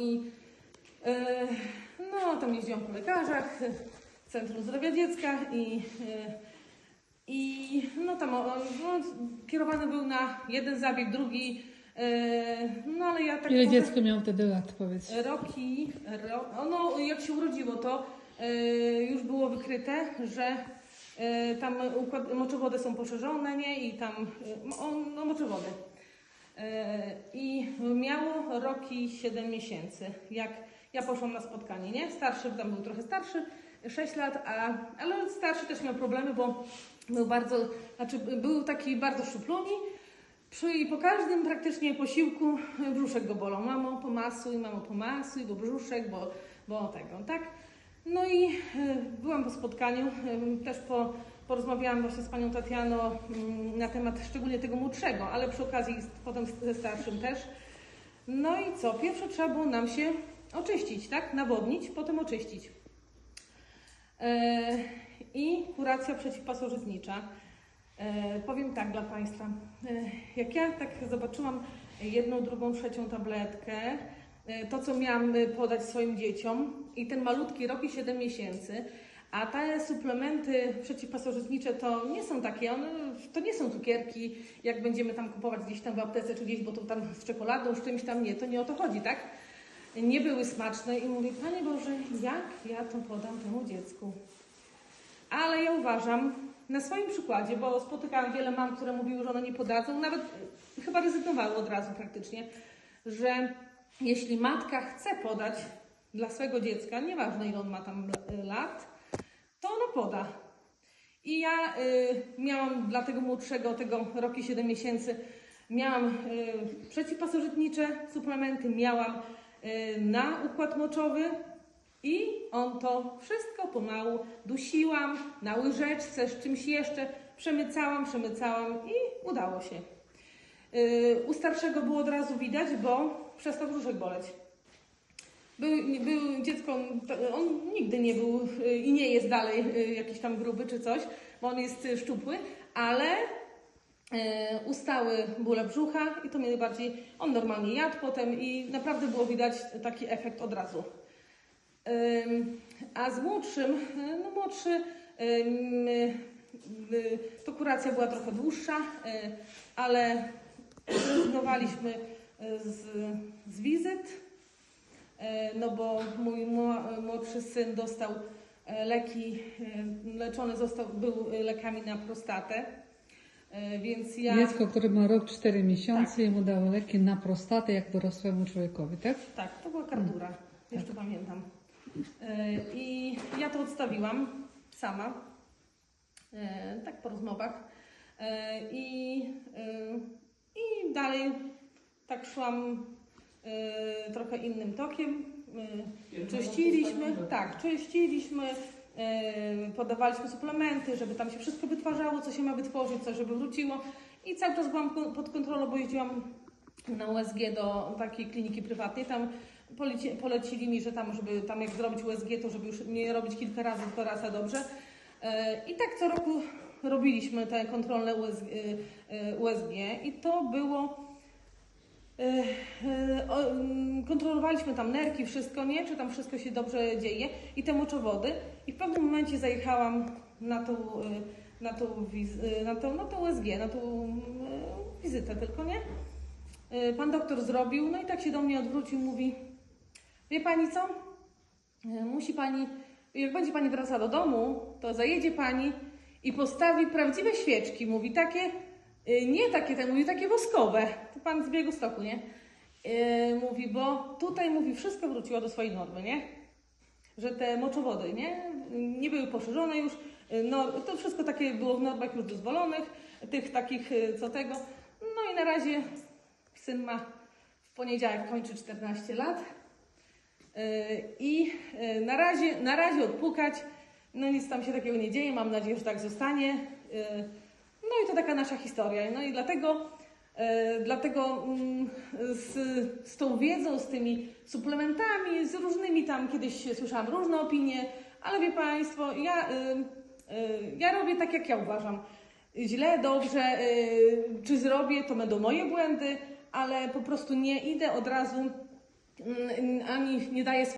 I e, no, tam jeździłam po lekarzach, w Centrum Zdrowia Dziecka i, e, i no tam on, no, kierowany był na jeden zabieg, drugi, e, no ale ja tak Ile powiem- dziecko miało wtedy lat, powiedz? Roki, ro, ono jak się urodziło, to już było wykryte, że tam układ, moczowody są poszerzone, nie? I tam, no moczowody. E, I miało roki 7 miesięcy. Jak ja poszłam na spotkanie, nie? Starszy, tam był trochę starszy, 6 lat, a, ale starszy też miał problemy, bo był bardzo, znaczy był taki bardzo szczupluni, przy, I po każdym praktycznie posiłku brzuszek go bolał. Mamo, pomasuj, mamo, pomasuj, bo brzuszek, bo, bo tego, tak? No i e, byłam po spotkaniu, e, też po, porozmawiałam właśnie z panią Tatianą mm, na temat szczególnie tego młodszego, ale przy okazji potem ze starszym też. No i co? Pierwsze trzeba było nam się oczyścić, tak? Nawodnić, potem oczyścić. E, I kuracja przeciwpasożytnicza. E, powiem tak dla Państwa. E, jak ja tak zobaczyłam jedną, drugą, trzecią tabletkę, to co miałam e, podać swoim dzieciom i ten malutki rok i 7 miesięcy, a te suplementy przeciwpasożytnicze to nie są takie, one, to nie są cukierki, jak będziemy tam kupować gdzieś tam w aptece czy gdzieś, bo to tam z czekoladą, z czymś tam nie, to nie o to chodzi, tak? Nie były smaczne i mówię, Panie Boże, jak ja to podam temu dziecku? Ale ja uważam, na swoim przykładzie, bo spotykałam wiele mam, które mówiły, że one nie podadzą, nawet chyba rezygnowały od razu praktycznie, że jeśli matka chce podać dla swojego dziecka, nieważne ile on ma tam lat, to ono poda. I ja y, miałam dla tego młodszego, tego roku i 7 miesięcy, miałam y, przeciwpasożytnicze suplementy, miałam y, na układ moczowy i on to wszystko pomału dusiłam na łyżeczce z czymś jeszcze, przemycałam, przemycałam i udało się. Y, u starszego było od razu widać, bo przestał brzuszek boleć. Był, był dziecko, on nigdy nie był y, i nie jest dalej y, jakiś tam gruby czy coś, bo on jest y, szczupły, ale ustały bóle brzucha i to mnie najbardziej, on normalnie jadł potem i naprawdę było widać taki efekt od razu. A z młodszym, no młodszy, to kuracja była trochę dłuższa, ale zrezygnowaliśmy z, z wizyt, no bo mój młodszy syn dostał y, leki, y, leczony został, był lekami na prostatę, więc ja... Dziecko, które ma rok 4 miesiące, jemu dało leki na prostatę jak dorosłemu człowiekowi, tak? Tak, to była kardura, jeszcze pamiętam. E, I ja to odstawiłam sama, e, tak po rozmowach. E, I, e, I dalej tak szłam e, trochę innym tokiem. E, Czyściliśmy, tak, czyściliśmy, e, podawaliśmy suplementy, żeby tam się wszystko wytwarzało, co się ma wytworzyć, co żeby wróciło. I cały czas byłam pod kontrolą, bo jeździłam na USG do takiej kliniki prywatnej. Tam poleci, polecili mi, że tam, żeby tam jak zrobić USG, to żeby już nie robić kilka razy, tylko raz, a dobrze. I tak co roku robiliśmy te kontrolne USG, USG i to było. E, e, mm, Kontrolowaliśmy tam nerki, wszystko, nie? Czy tam wszystko się dobrze dzieje i te moczowody. I w pewnym momencie zajechałam na tą, e, na tą, e, na tą, na tą USG, na tą e, wizytę tylko, nie? E, Pan doktor zrobił, no i tak się do mnie odwrócił, mówi: Wie pani co? E, Musi pani, jak będzie pani wracała do domu, to zajedzie pani i postawi prawdziwe świeczki. Mówi takie, e, nie takie, te, mówi takie woskowe. To pan z biegu stoku, nie? E, Mówi, bo tutaj mówi, wszystko wróciło do swojej normy, nie? Że te moczowody, nie? Nie były poszerzone już. e, No, to wszystko takie było w normach już dozwolonych, tych takich e, co tego. No i na razie Syn ma w poniedziałek kończy 14 lat. Yy, I yy, na razie, na razie odpukać. No nic tam się takiego nie dzieje. Mam nadzieję, że tak zostanie. Yy, No i to taka nasza historia. No i dlatego, yy, dlatego mm, z, z tą wiedzą, z tymi suplementami, z różnymi tam kiedyś słyszałam różne opinie, ale wie Państwo, ja, yy, yy, ja robię tak, jak ja uważam źle, dobrze, y, czy zrobię, to będą moje błędy, ale po prostu nie idę od razu mm, ani nie daje